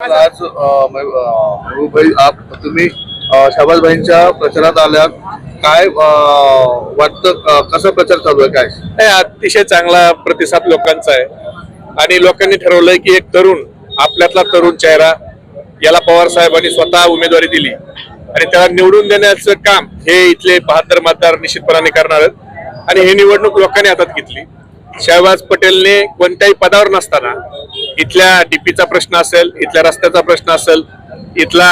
आज महबूब भाई आप तुम्ही अ, भाईंच्या प्रचारात आल्यात. काय वाटतं कसा प्रचार चालू आहे काय? नाही अतिशय चांगला प्रतिसाद लोकांचा आहे. आणि लोकांनी ठरवलंय की एक तरुण आपल्यातला तरुण चेहरा याला पवार साहेबांनी स्वतः उमेदवारी दिली. आणि त्याला निवडून देण्याचं काम हे इथले बहात्तर मतदार निश्चितपणाने करणार आहेत. आणि ही निवडणूक लोकांनी हातात घेतली. शहबाज पटेलने कोणत्याही पदावर नसताना इथल्या डीपीचा प्रश्न असेल इथल्या रस्त्याचा प्रश्न असेल इथला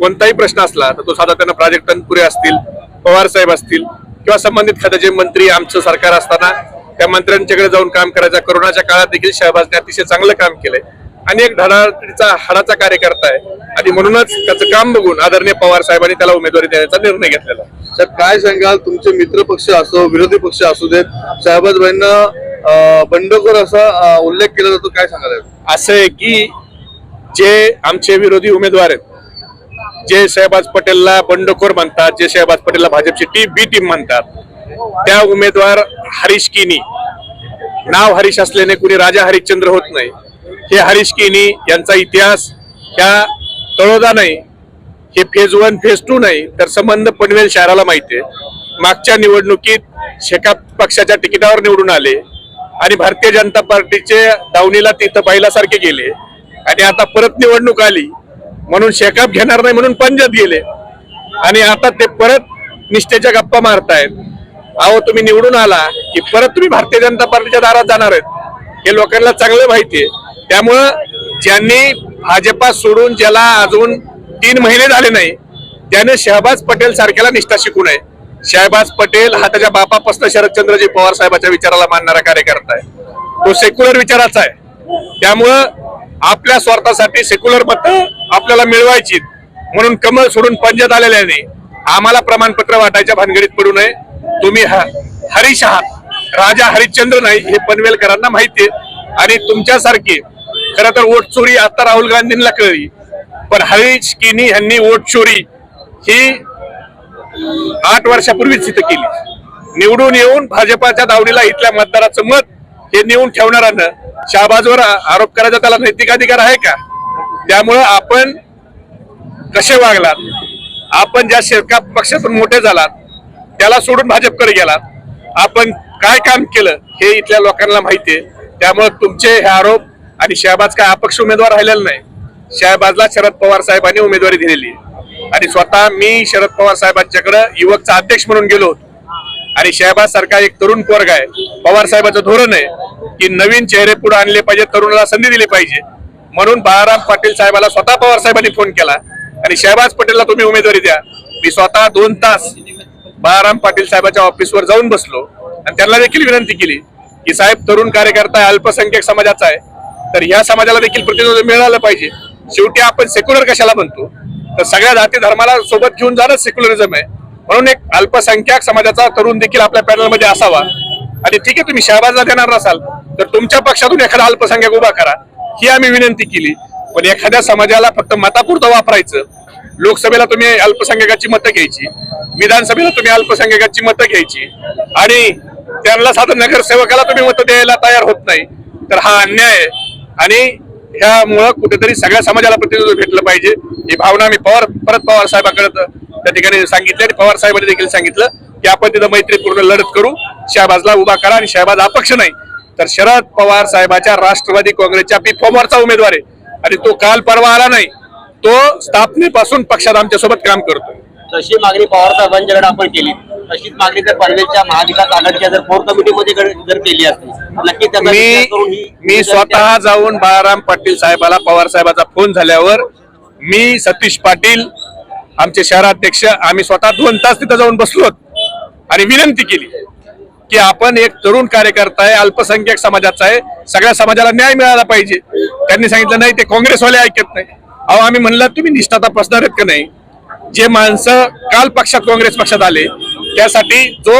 कोणताही प्रश्न असला तर तो साधारण प्राजक्त तनपुरे असतील पवार साहेब असतील किंवा संबंधित खात्याचे मंत्री आमचं सरकार असताना त्या मंत्र्यांच्याकडे जाऊन काम करायचं. कोरोनाच्या काळात देखील शहबाजने अतिशय चांगलं काम केलंय. आणि एक धडाडीचा हाडाचा कार्यकर्ता आहे. आणि म्हणूनच त्याचं काम बघून आदरणीय पवार साहेबांनी त्याला उमेदवारी देण्याचा निर्णय घेतलेला तर काय सांगाल? तुमचे मित्र पक्ष असो विरोधी पक्ष असू देत शहबाजबाईंना बंडखोर असा उल्लेख केला जातो काय सांगायला असं आहे की जे आमचे विरोधी उमेदवार आहेत जे शहबाज पटेलला बंडखोर म्हणतात जे शहबाज पटेलला भाजपची टीम बी टीम म्हणतात त्या उमेदवार हरीश किनी नाव हरीश असल्याने कुणी राजा हरिश्चंद्र होत नाही. हे हरीश किनी यांचा इतिहास ह्या तळोदा नाही हे फेज वन फेज टू नाही तर संबंध पनवेल शहराला माहिती आहे. मागच्या निवडणुकीत शेकाप पक्षाच्या तिकिटावर निवडून आले आणि भारतीय जनता पार्टीचे दावणीला तिथं पहिल्यासारखे गेले. आणि आता परत निवडणूक आली. म्हणून शेकाप घेणार नाही म्हणून पंजाब गेले. आणि आता ते परत निष्ठेच्या गप्पा मारतायत. अहो तुम्ही निवडून आला की परत तुम्ही भारतीय जनता पार्टीच्या दारात जाणार आहेत. हे लोकांना चांगलं माहिती आहे. त्यामुळं ज्यांनी भाजपा सोडून ज्याला अजून तीन महिने झाले नाही त्याने शहबाज पटेल सारख्याला निष्ठा शिकू नये. शाहबाज पटेल हा त्याच्या बापापासून शरदचंद्रजी पवार साहेबांच्या विचाराला मानणारा कार्यकर्ता आहे. तो सेक्युलर विचाराचा आहे. त्यामुळं आपल्या स्वार्थासाठी सेक्युलर मत आपल्याला मिळवायची म्हणून कमळ सोडून पंजात आलेल्याने आम्हाला प्रमाणपत्र वाटायच्या भानगडीत पडू नये. तुम्ही हरीश आहात. राजा हरिश्चंद्र नाही हे पनवेलकरांना माहिती आहे. आणि तुमच्यासारखी खरं तर वोट चोरी आता राहुल गांधींना कळली. पण हरीश किनी यांनी वोट चोरी ही आठ वर्षापूर्वीच तिथं केली. निवडून येऊन भाजपाच्या दावणीला इथल्या मतदाराचं मत हे नेऊन ठेवणाऱ्यानं शहाबाजवर आरोप करायचा त्याला नैतिक अधिकार आहे का? त्यामुळं आपण कसे वागलात? आपण ज्या शेरका पक्षातून मोठे झालात त्याला सोडून भाजपकडे गेलात आपण काय काम केलं हे इथल्या लोकांना माहिती आहे. त्यामुळे तुमचे हे आरोप आणि शहबाज काय अपक्ष उमेदवार राहिलेला नाही. शहबाजला शरद पवार साहेबांनी उमेदवारी दिलेली आहे. आणि स्वतः मी शरद पवार साहेबांच्याकडे युवकचा अध्यक्ष म्हणून गेलो. आणि शहबाज सारखा एक तरुण पोरग आहे. पवार साहेबाचं धोरण आहे की नवीन चेहरे पुढे आणले पाहिजे तरुणाला संधी दिली पाहिजे. म्हणून बाळाराम पाटील साहेबाला स्वतः पवार साहेबांनी फोन केला. आणि शहबाज पटेलला तुम्ही उमेदवारी द्या. मी स्वतः दोन तास बाळाराम पाटील साहेबांच्या ऑफिसवर जाऊन बसलो. आणि त्यांना देखील विनंती केली की साहेब तरुण कार्यकर्ता आहे अल्पसंख्याक समाजाचा आहे. तर ह्या समाजाला देखील प्रतिनिधित्व मिळालं पाहिजे. शेवटी आपण सेक्युलर कशाला म्हणतो? तर सगळ्या जाती धर्माला सोबत घेऊन जाणं सेक्युलरिझम आहे. म्हणून एक अल्पसंख्याक समाजाचा तरुण देखील आपल्या पॅनलमध्ये असावा. आणि ठीक आहे तुम्ही शहबाजला देणार नसाल तर तुमच्या पक्षातून एखादा अल्पसंख्याक उभा करा. ही आम्ही विनंती केली. पण एखाद्या समाजाला फक्त मतापुरतं वापरायचं. लोकसभेला तुम्ही अल्पसंख्याकाची मतं घ्यायची. विधानसभेला तुम्ही अल्पसंख्याकाची मतं घ्यायची. आणि त्यांना साधं नगरसेवकाला तुम्ही मतं द्यायला तयार होत नाही. तर हा अन्याय आहे. आणि ह्यामुळं कुठेतरी सगळ्या समाजाला प्रतिनिधित्व भेटलं पाहिजे. ही भावना मी पवार परत पवार साहेबांकडे त्या ठिकाणी सांगितली आणि पवार साहेबांनी देखील सांगितलं की आपण तिथं मैत्रीपूर्ण लढत करू शहाबाजला उभा करा आणि शहाबाज अपक्ष नाही. तर शरद पवार साहेबाच्या राष्ट्रवादी काँग्रेसच्या बी फॉर्मवरचा उमेदवार आहे. आणि तो काल परवा आला नाही. तो स्थापनेपासून पक्षात आमच्यासोबत काम करतो तशी मागणी पवार साहेबांच्याकडे आपण केली. तशीच मागणी जर पनवेलच्या महाविकास आघाडीच्या जर कोर कमिटीमध्ये जर केली असती करून मी मी स्वतः जाऊन बाळाराम पाटील साहेबाला पवार साहेबाचा फोन झाल्यावर मी सतीश पाटील आमचे शहराध्यक्ष आम्ही स्वतः दोन तास तिथं जाऊन बसलो आणि विनंती केली की आपण एक तरुण कार्यकर्ता आहे अल्पसंख्याक समाजाचा आहे सगळ्या समाजाला न्याय मिळाला पाहिजे. त्यांनी सांगितलं नाही ते काँग्रेसवाले ऐकत नाही. अहो आम्ही म्हणलं तुम्ही निष्ठा तपासणार आहेत का नाही? जे माणसं काल पक्षात काँग्रेस पक्षात आले त्यासाठी जो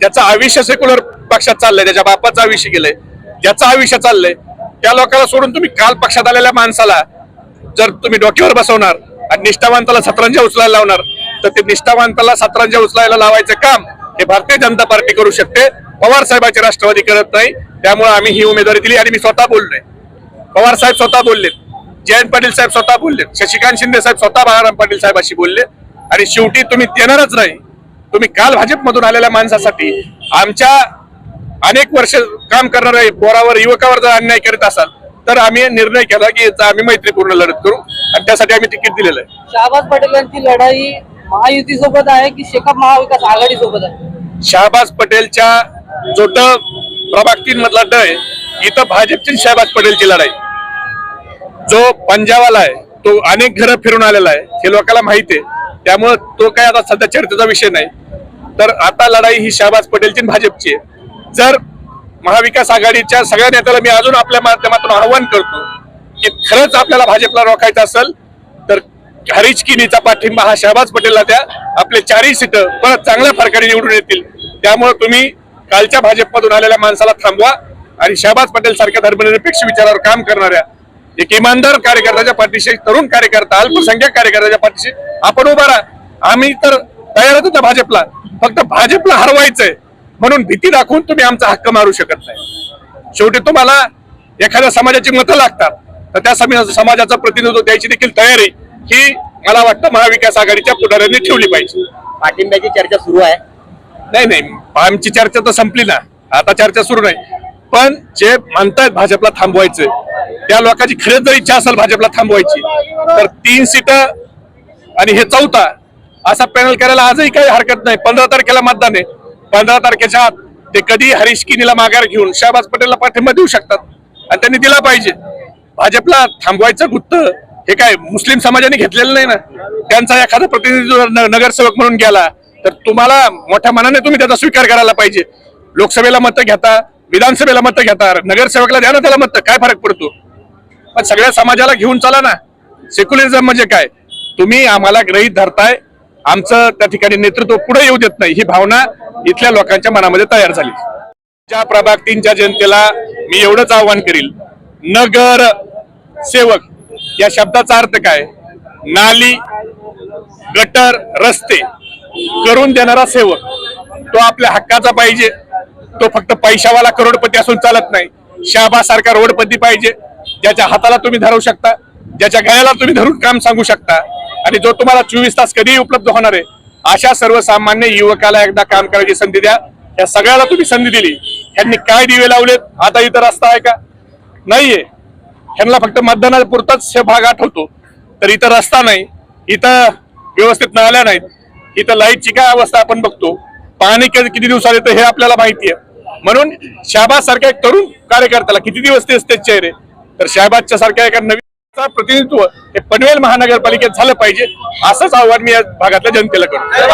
ज्याचं आयुष्य सेक्युलर पक्षात चाललंय त्याच्या बापाचं आयुष्य गेलंय ज्याचं आयुष्य चाललंय त्या लोकांना सोडून तुम्ही काल पक्षात आलेल्या माणसाला जर तुम्ही डोक्यावर बसवणार आणि निष्ठावंताला सतरंजा उचलायला लावणार तर ते निष्ठावंताला सतरंजा उचलायला लावायचं काम हे भारतीय जनता पार्टी करू शकते. पवार साहेबांची राष्ट्रवादी करत नाही. त्यामुळे आम्ही ही उमेदवारी दिली आणि मी स्वतः बोललोय. पवार साहेब स्वतः बोलले जयंत पाटील साहेब स्वतः बोलले शशिकांत शिंदे साहेब स्वतः बाळाराम पाटील साहेबाशी बोलले आणि शेवटी तुम्ही देणारच नाही. तुम्ही काल भाजपमधून आलेल्या माणसासाठी आमच्या अनेक वर्ष काम करणाऱ्या पोरावर युवकावर जर अन्याय करीत असाल तर आम्ही निर्णय केला की आम्ही मैत्रीपूर्ण लढत करू. आणि त्यासाठी आम्ही तिकीट दिलेलं आहे. शहाबाज पटेल यांची लढाई महायुती सोबत आहे की शेकाप महाविकास आघाडी सोबत आहे? शहाबाज पटेलच्या जोट प्रभाग तीन मधला ड आहे. इथं भाजपची शहाबाज पटेलची लढाई. जो पंजाबवाला आहे तो अनेक घरं फिरून आलेला आहे. हे लोकांना माहिती आहे. त्यामुळं तो काय आता सध्या चर्चेचा विषय नाही. तर आता लढाई ही शहाबाज पटेलची आणि भाजपची आहे. जर महाविकास आघाडीच्या सगळ्या नेत्याला मी अजून आपल्या माध्यमातून आव्हान करतो की खरंच आपल्याला भाजपला रोखायचं असेल तर हरीश किनीचा पाठिंबा हा शहबाज पटेलला द्या. आपले चारही सीट परत चांगल्या फरकाने निवडून येतील. त्यामुळे तुम्ही कालच्या भाजपमधून आलेल्या माणसाला थांबवा आणि शहबाज पटेल सारख्या धर्मनिरपेक्ष विचारावर काम करणाऱ्या एक इमानदार कार्यकर्त्याच्या पाठीशी तरुण कार्यकर्ता अल्पसंख्याक कार्यकर्त्याच्या पाठीशी आपण उभा राहा. आम्ही तर तयारच होता भाजपला. फक्त भाजपला हरवायचंय. म्हणून भीती दाखवून तुम्ही आमचा हक्क मारू शकत नाही. शेवटी तुम्हाला एखाद्या समाजाची मतं लागतात. तर त्या समा- समाजाचं प्रतिनिधित्व द्यायची देखील तयारी ही मला वाटतं महाविकास आघाडीच्या पुढाऱ्यांनी ठेवली पाहिजे. पाठिंब्याची चर्चा सुरू आहे. नाही नाही. आमची चर्चा तर संपली ना. आता चर्चा सुरू नाही. पण जे म्हणतायत भाजपला थांबवायचं त्या लोकांची खरंच जर इच्छा असेल भाजपला थांबवायची तर तीन सीट आणि हे चौथा असा पॅनल करायला आजही काही हरकत नाही. पंधरा तारखेला मतदान आहे. पंधरा तारखेच्या आत ते कधी हरीश किनीला माघार घेऊन शहबाज पटेलला पाठिंबा देऊ शकतात आणि त्यांनी दिला पाहिजे. भाजपला थांबवायचं गुत्त हे काय मुस्लिम समाजाने घेतलेलं नाही ना? त्यांचा एखादा प्रतिनिधी न- नगरसेवक म्हणून गेला तर तुम्हाला मोठ्या मनाने तुम्ही त्याचा स्वीकार करायला पाहिजे. लोकसभेला मतं घेता विधानसभेला मतं घेता नगरसेवकला द्या ना त्याला मतं. काय फरक पडतो? पण सगळ्या समाजाला घेऊन चला ना. सेक्युलरिझम म्हणजे काय? तुम्ही आम्हाला ग्रहित धरताय. आमचं त्या ठिकाणी नेतृत्व पुढे येऊ देत नाही. ही भावना इथल्या लोकांच्या मनामध्ये तयार झाली. ज्या प्रभाग तीनच्या जनतेला मी एवढंच आव्हान करील. नगर सेवक या शब्दाचा अर्थ काय? नाली गटर रस्ते करून देणारा सेवक तो आपल्या हक्काचा पाहिजे. तो फक्त पैशावाला करोडपती असून चालत नाही. शहाबा सारखा रोडपती पाहिजे. ज्याच्या हाताला तुम्ही धरू शकता ज्याच्या गळ्याला तुम्ही धरून काम सांगू शकता आणि जो तुम्हाला चोवीस तास कधीही उपलब्ध होणार आहे अशा सर्वसामान्य युवकाला एकदा काम करायची संधी द्या. या सगळ्याला तुम्ही संधी दिली. ह्यांनी काय दिवे लावलेत आता इथं रस्ता आहे का? नाहीये. ह्यांना फक्त मतदानापुरताच हे भाग आठवतो. तर इथं रस्ता नाही इथं व्यवस्थित नाल्या नाहीत इथं लाईटची काय अवस्था आपण बघतो? पाणी कधी- किती दिवसात येतं हे आपल्याला माहिती आहे म्हणून शाबासारख्या एक तरुण कार्यकर्त्याला किती दिवस ते चेहरे? तर शाहबादच्या सारख्या एका नवीन प्रतिनिधित्व हे पनवेल महानगरपालिकेत झालं पाहिजे असंच आव्हान मी या भागातल्या जनतेला करतो.